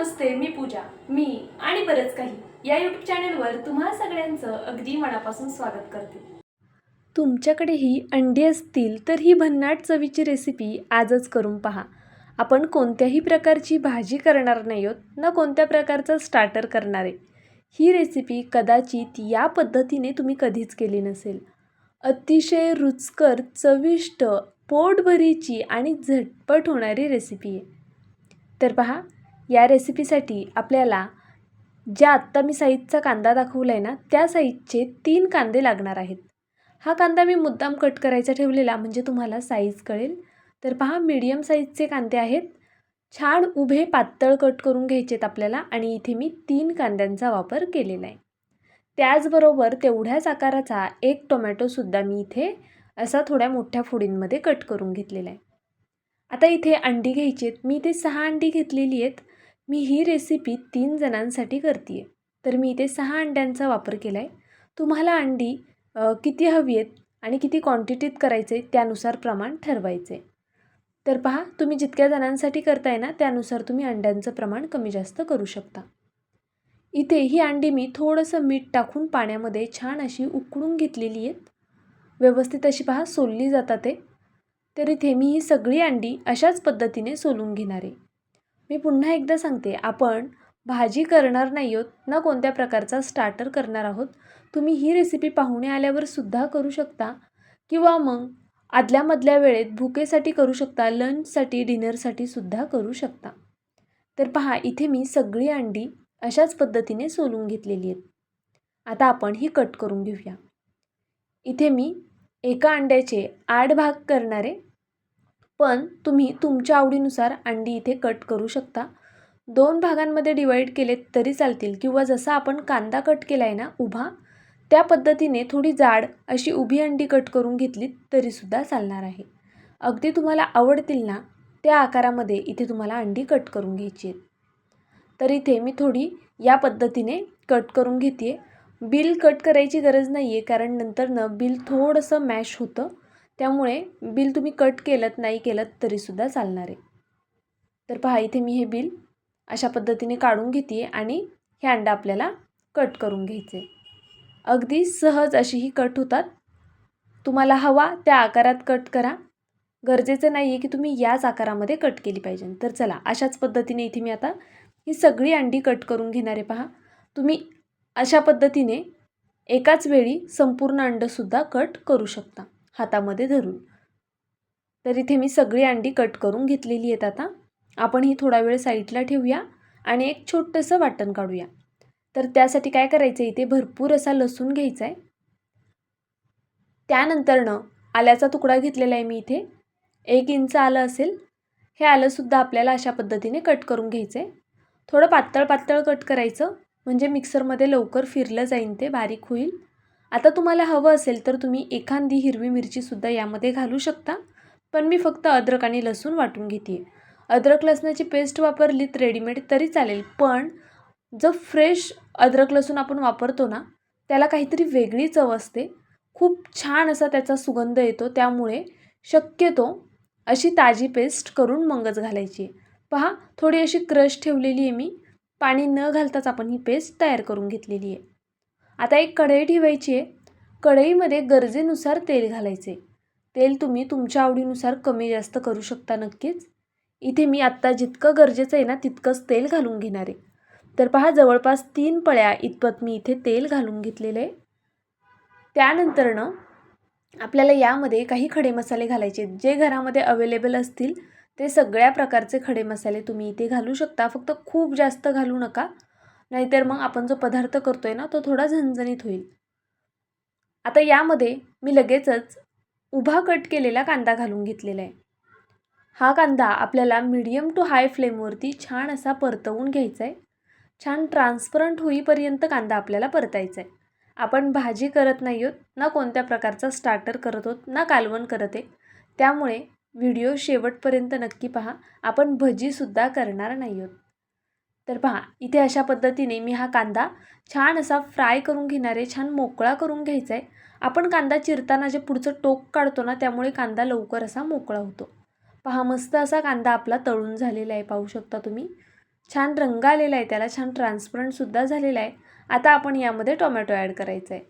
नमस्ते मी पूजा मी आणि बरंच काही. या यूट्यूब चॅनलवर तुम्हा सगळ्यांचं अगदी मनापासून स्वागत करते. तुमच्याकडेही अंडी असतील तर ही भन्नाट चवीची रेसिपी आजच करून पहा. आपण कोणत्याही प्रकारची भाजी करणार नाही आहोत ना कोणत्या प्रकारचं स्टार्टर करणार आहे. ही रेसिपी कदाचित या पद्धतीने तुम्ही कधीच केली नसेल. अतिशय रुचकर चविष्ट पोटभरीची आणि झटपट होणारी रेसिपी आहे. तर पहा या रेसिपीसाठी आपल्याला ज्या आत्ता मी साईजचा कांदा दाखवला आहे ना त्या साईजचे तीन कांदे लागणार आहेत. हा कांदा मी मुद्दाम कट करायचा ठेवलेला म्हणजे तुम्हाला साईज कळेल. तर पहा मीडियम साईजचे कांदे आहेत. छान उभे पातळ कट करून घ्यायचे आहेत आपल्याला आणि इथे मी तीन कांद्यांचा वापर केलेला आहे. त्याचबरोबर तेवढ्याच आकाराचा एक टोमॅटोसुद्धा मी इथे असा थोड्या मोठ्या फोडींमध्ये कट करून घेतलेला आहे. आता इथे अंडी घ्यायची आहेत मी इथे सहा अंडी घेतलेली आहेत. मी ही रेसिपी तीन जणांसाठी करते आहे. तर मी इथे सहा अंड्यांचा वापर केला आहे तुम्हाला अंडी किती हवी आहेत आणि किती क्वांटिटीत करायचे आहे त्यानुसार प्रमाण ठरवायचे तर पहा तुम्ही जितक्या जणांसाठी करताय ना त्यानुसार तुम्ही अंड्यांचं प्रमाण कमी जास्त करू शकता. इथे ही अंडी मी थोडंसं मीठ टाकून पाण्यामध्ये छान अशी उकळून घेतलेली आहेत. व्यवस्थित अशी पहा सोलली जातात ते. तर इथे मी ही सगळी अंडी अशाच पद्धतीने सोलून घेणार आहे. मी पुन्हा एकदा सांगते आपण भाजी करणार नाही आहोत ना कोणत्या प्रकारचा स्टार्टर करणार आहोत. तुम्ही ही रेसिपी पाहुणे आल्यावर सुद्धा करू शकता किंवा मग आदल्यामधल्या वेळेत भुकेसाठी करू शकता लंचसाठी डिनरसाठी सुद्धा करू शकता. तर पहा इथे मी सगळी अंडी अशाच पद्धतीने सोलून घेतलेली आहेत. आता आपण ही कट करून घेऊया. इथे मी एका अंड्याचे आठ भाग करणारे पण तुम्ही तुमच्या आवडीनुसार अंडी इथे कट करू शकता. दोन भागांमध्ये डिवाईड केले तरी चालतील किंवा जसा आपण कांदा कट केला आहे ना उभा त्या पद्धतीने थोडी जाड अशी उभी अंडी कट करून घेतलीत तरीसुद्धा चालणार आहे. अगदी तुम्हाला आवडतील ना त्या आकारामध्ये इथे तुम्हाला अंडी कट करून घ्यायची आहेत. तर इथे मी थोडी या पद्धतीने कट करून घेते बिल कट करायची गरज नाही आहे कारण नंतरनं बिल थोडंसं मॅश होतं. त्यामुळे बिल तुम्ही कट केलं नाही केलं तरीसुद्धा चालणार आहे. तर पहा इथे मी हे बिल अशा पद्धतीने काढून घेते आणि हे अंडा आपल्याला कट करून घ्यायचे अगदी सहज अशी ही कट होतात. तुम्हाला हवा त्या आकारात कट करा. गरजेचं नाही आहे की तुम्ही याच आकारामध्ये कट केली पाहिजे. तर चला अशाच पद्धतीने इथे मी आता ही सगळी अंडी कट करून घेणार आहे पहा. तुम्ही अशा पद्धतीने एकाच वेळी संपूर्ण अंडंसुद्धा कट करू शकता. हातामध्ये धरून. तर इथे मी सगळी अंडी कट करून घेतलेली आहेत आता. आपण ही थोडा वेळ साईडला ठेवूया आणि एक छोटंसं वाटण काढूया. तर त्यासाठी काय करायचं आहे इथे भरपूर असा लसूण घ्यायचा आहे त्यानंतरनं आल्याचा तुकडा घेतलेला आहे मी इथे. एक इंच आलं असेल हे आलंसुद्धा आपल्याला अशा पद्धतीने कट करून घ्यायचं आहे थोडं पातळ पातळ कट करायचं म्हणजे मिक्सरमध्ये लवकर फिरलं जाईन ते बारीक होईल. आता तुम्हाला हवं असेल तर तुम्ही एखादी हिरवी मिरचीसुद्धा यामध्ये घालू शकता. पण मी फक्त अद्रक आणि लसूण वाटून घेते. अद्रक लसणाची पेस्ट वापरलीत रेडीमेड तरी चालेल पण जो फ्रेश अद्रक लसूण आपण वापरतो ना त्याला काहीतरी वेगळी चव असते. खूप छान असा त्याचा सुगंध येतो त्यामुळे शक्यतो अशी ताजी पेस्ट करून मगच घालायची. पहा थोडी अशी क्रश ठेवलेली आहे मी. पाणी न घालताच आपण ही पेस्ट तयार करून घेतलेली आहे. आता एक कढई ठेवायची आहे. कढईमध्ये गरजेनुसार तेल घालायचे. तेल तुम्ही तुमच्या आवडीनुसार कमी जास्त करू शकता नक्कीच. इथे मी आत्ता जितकं गरजेचं आहे ना तितकंच तेल घालून घेणार आहे. तर पहा जवळपास तीन पळ्या इतपत मी इथे तेल घालून घेतलेलं आहे. त्यानंतरनं आपल्याला यामध्ये काही खडे मसाले घालायचे जे घरामध्ये अवेलेबल असतील ते सगळ्या प्रकारचे खडे मसाले तुम्ही इथे घालू शकता. फक्त खूप जास्त घालू नका. नाहीतर मग आपण जो पदार्थ करतो आहे ना तो थोडा झणझणीत होईल. आता यामध्ये मी लगेचच उभा कट केलेला कांदा घालून घेतलेला आहे. हा कांदा आपल्याला मिडियम टू हाय फ्लेमवरती छान असा परतवून घ्यायचा आहे. छान ट्रान्सपरंट होईपर्यंत कांदा आपल्याला परतायचा आहे. आपण भाजी करत नाही आहोत ना कोणत्या प्रकारचा स्टार्टर करत आहोत ना कालवण करत आहे. त्यामुळे व्हिडिओ शेवटपर्यंत नक्की पहा. आपण भजीसुद्धा करणार नाही आहोत तर पहा इथे अशा पद्धतीने मी हा कांदा छान असा फ्राय करून घेणार आहे छान मोकळा करून घ्यायचा आहे. आपण कांदा चिरताना जे पुढचं टोक काढतो ना त्यामुळे कांदा लवकर असा मोकळा होतो. पहा मस्त असा कांदा आपला तळून झालेला आहे पाहू शकता तुम्ही. छान रंग आलेला आहे त्याला छान ट्रान्सपरंटसुद्धा झालेला आहे. आता आपण यामध्ये टोमॅटो ॲड करायचा आहे.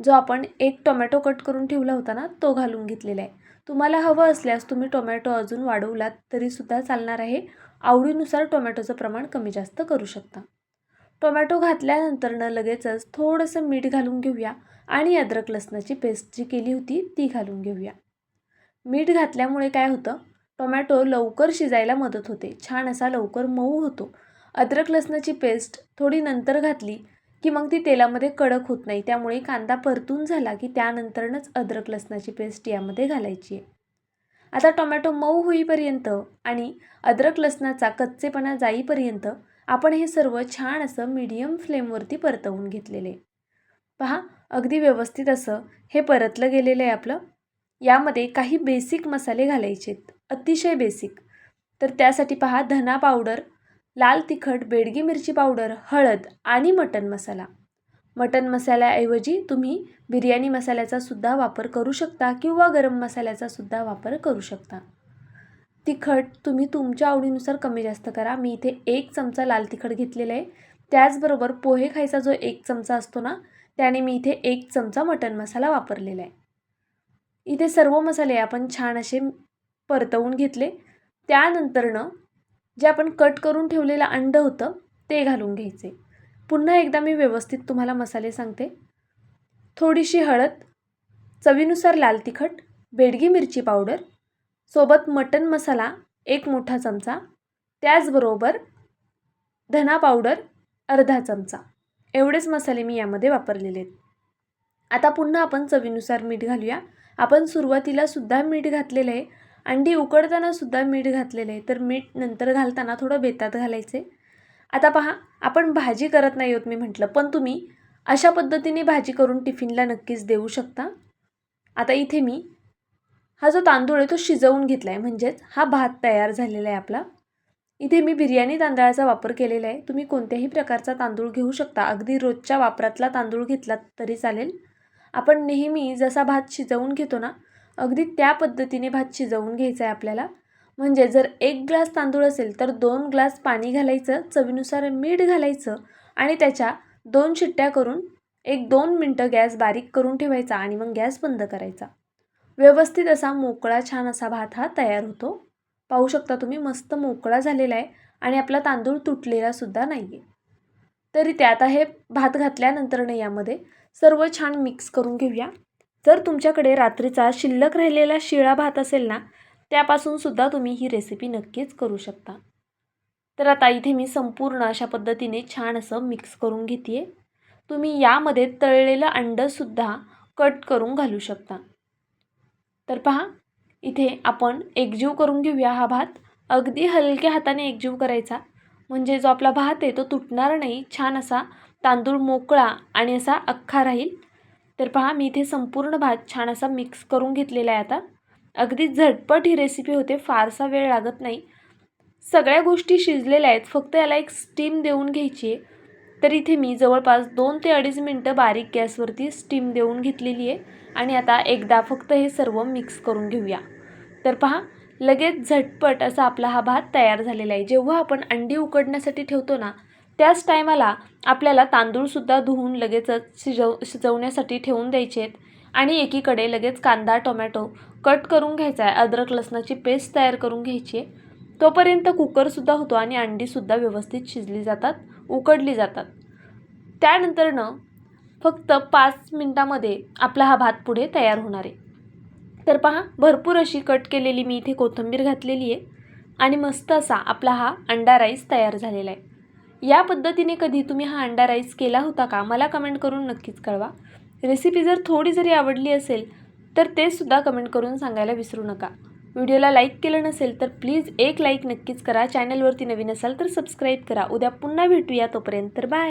जो आपण एक टोमॅटो कट करून ठेवला होता ना तो घालून घेतलेला आहे. तुम्हाला हवं असल्यास तुम्ही टोमॅटो अजून वाढवलात तरीसुद्धा चालणार आहे. आवडीनुसार टोमॅटोचं प्रमाण कमी जास्त करू शकता. टोमॅटो घातल्यानंतरनं लगेचच थोडंसं मीठ घालून घेऊया आणि अद्रक लसणाची पेस्ट जी केली होती ती घालून घेऊया. मीठ घातल्यामुळे काय होतं? टोमॅटो लवकर शिजायला मदत होते. छान असा लवकर मऊ होतो. अद्रक लसणाची पेस्ट थोडी नंतर घातली की मग ती तेलामध्ये कडक होत नाही. त्यामुळे कांदा परतून झाला की त्यानंतरनंच अद्रक लसणाची पेस्ट यामध्ये घालायची आहे. आता टोमॅटो मऊ होईपर्यंत आणि अद्रक लसणाचा कच्चेपणा जाईपर्यंत आपण हे सर्व छान असं मीडियम फ्लेमवरती परतवून घेतलेले. पहा अगदी व्यवस्थित असं हे परतलं गेलेलं आहे आपलं. यामध्ये काही बेसिक मसाले घालायचे अतिशय बेसिक तर त्यासाठी पहा धना पावडर लाल तिखट बेडगी मिरची पावडर हळद आणि मटन मसाला. मटन मसाल्याऐवजी तुम्ही बिर्याणी मसाल्याचा सुद्धा वापर करू शकता किंवा गरम मसाल्याचा सुद्धा वापर करू शकता. तिखट तुम्ही तुमच्या आवडीनुसार कमी जास्त करा. मी इथे एक चमचा लाल तिखट घेतलेलं आहे. त्याचबरोबर पोहे खायचा जो एक चमचा असतो ना त्याने मी इथे एक चमचा मटन मसाला वापरलेला आहे. इथे सर्व मसाले आपण छान असे परतवून घेतले. त्यानंतरनं जे आपण कट करून ठेवलेलं अंड होतं ते घालून घ्यायचे. पुन्हा एकदा मी व्यवस्थित तुम्हाला मसाले सांगते. थोडीशी हळद चवीनुसार लाल तिखट बेडगी मिरची पावडर सोबत मटन मसाला एक मोठा चमचा त्याचबरोबर धना पावडर अर्धा चमचा. एवढेच मसाले मी यामध्ये वापरलेले आहेत. आता पुन्हा आपण चवीनुसार मीठ घालूया. आपण सुरुवातीला सुद्धा मीठ घातलेलं आहे. अंडी उकडताना सुद्धा मीठ घातलेलं आहे. तर मीठ नंतर घालताना थोडं बेतात घालायचे. आता पहा आपण भाजी करत नाही आहोत मी म्हटलं. पण तुम्ही अशा पद्धतीने भाजी करून टिफिनला नक्कीच देऊ शकता. आता इथे मी हा जो तांदूळ आहे तो शिजवून घेतला आहे म्हणजेच हा भात तयार झालेला आहे आपला. इथे मी बिर्याणी तांदळाचा वापर केलेला आहे. तुम्ही कोणत्याही प्रकारचा तांदूळ घेऊ शकता. अगदी रोजच्या वापरातला तांदूळ घेतलात तरी चालेल. आपण नेहमी जसा भात शिजवून घेतो ना अगदी त्या पद्धतीने भात शिजवून घ्यायचा आहे आपल्याला. म्हणजे जर एक ग्लास तांदूळ असेल तर दोन ग्लास पाणी घालायचं चवीनुसार मीठ घालायचं आणि त्याच्या दोन शिट्ट्या करून एक दोन मिनटं गॅस बारीक करून ठेवायचा आणि मग गॅस बंद करायचा. व्यवस्थित असा मोकळा छान असा भात हा तयार होतो. पाहू शकता तुम्ही मस्त मोकळा झालेला आहे आणि आपला तांदूळ तुटलेला सुद्धा नाही आहे तरी त्यात हे भात घातल्यानंतरनं यामध्ये सर्व छान मिक्स करून घेऊया. जर तुमच्याकडे रात्रीचा शिल्लक राहिलेला शिळा भात असेल ना त्यापासून सुद्धा तुम्ही ही रेसिपी नक्कीच करू शकता. तर आता इथे मी संपूर्ण अशा पद्धतीने छान असं मिक्स करून घेते तुम्ही यामध्ये तळलेलं अंडंसुद्धा कट करून घालू शकता. तर पहा इथे आपण एकजीव करून घेऊया हा भात. अगदी हलक्या हाताने एकजीव करायचा. म्हणजे जो आपला भात आहे तो तुटणार नाही छान असा तांदूळ मोकळा आणि असा अख्खा राहील. तर पहा मी इथे संपूर्ण भात छान असा मिक्स करून घेतलेला आहे आता. अगदी झटपट ही रेसिपी होते फारसा वेळ लागत नाही. सगळ्या गोष्टी शिजलेल्या आहेत फक्त याला एक स्टीम देऊन घ्यायची आहे. तर इथे मी जवळपास दोन ते अडीच मिनटं बारीक गॅसवरती स्टीम देऊन घेतलेली आहे. आणि आता एकदा फक्त हे सर्व मिक्स करून घेऊया. तर पहा लगेच झटपट असा आपला हा भात तयार झालेला आहे. जेव्हा आपण अंडी उकडण्यासाठी ठेवतो ना त्याच टायमाला आपल्याला तांदूळसुद्धा धुवून लगेचच शिजव शिजवण्यासाठी ठेवून द्यायचे आहेत. आणि एकीकडे लगेच कांदा टोमॅटो कट करून घ्यायचा आहे अद्रक लसणाची पेस्ट तयार करून घ्यायची आहे तोपर्यंत कुकरसुद्धा होतो आणि अंडीसुद्धा व्यवस्थित शिजली जातात उकडली जातात. त्यानंतरनं फक्त पाच मिनटामध्ये आपला हा भात पुढे तयार होणार. आहे तर पहा भरपूर अशी कट केलेली मी इथे कोथिंबीर घातलेली आहे आणि मस्त असा आपला हा अंडा राईस तयार झालेला आहे या पद्धतीने कधी तुम्ही हा अंडा राईस केला होता का? मला कमेंट करून नक्कीच कळवा. रेसिपी जर थोडी जरी आवडली असेल तर ते सुद्धा कमेंट करून सांगायला विसरू नका. व्हिडिओला लाईक केलं नसेल तर प्लीज एक लाईक नक्कीच करा. चॅनलवरती नवीन असाल तर सबस्क्राईब करा. उद्या पुन्हा भेटूया तोपर्यंत तर बाय.